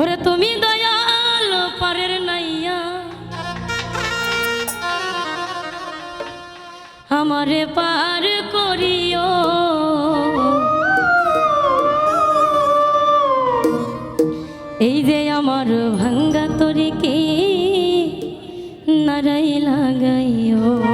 ওরে তুমি দয়াল, পারের নাইয়া। আমারে পার করিও। এই যে আমার ভাঙ্গা তরিকে নারাই লাগাইও।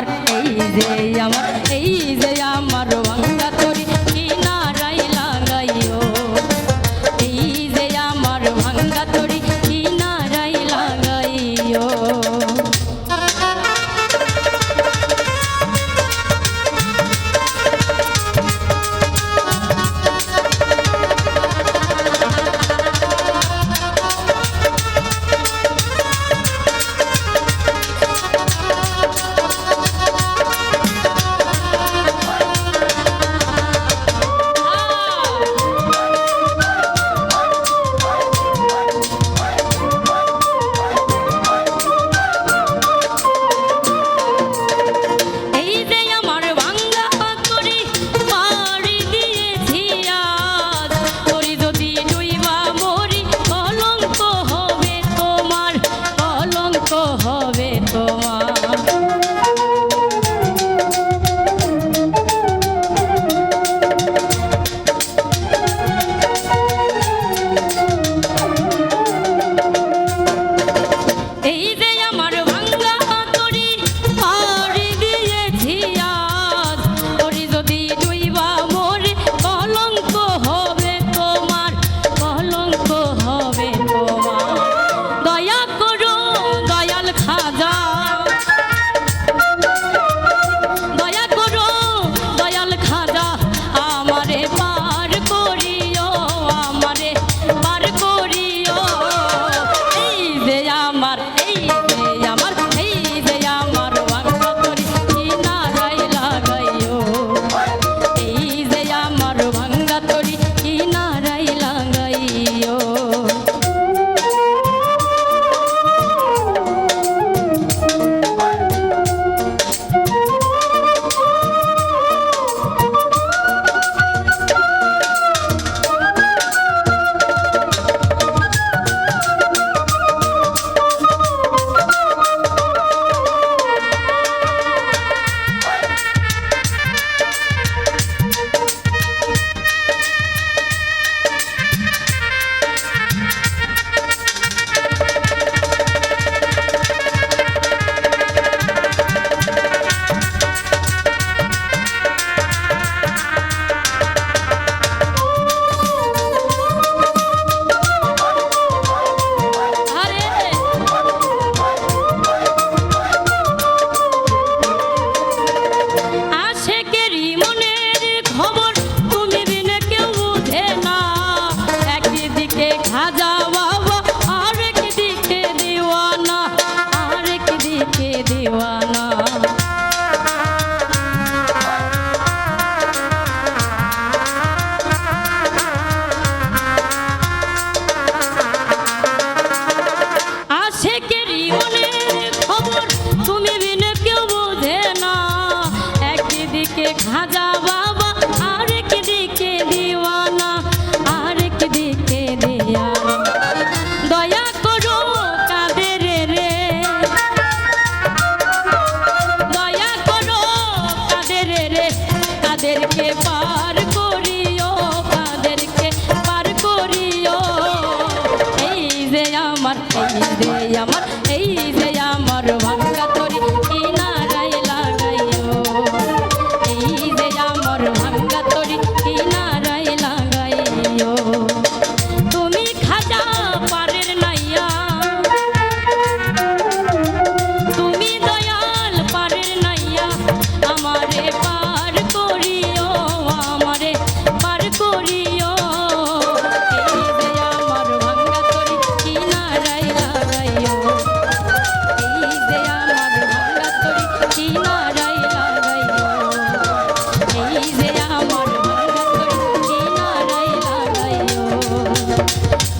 আমার এই যে আমার এই যে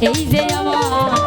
এই যে আমার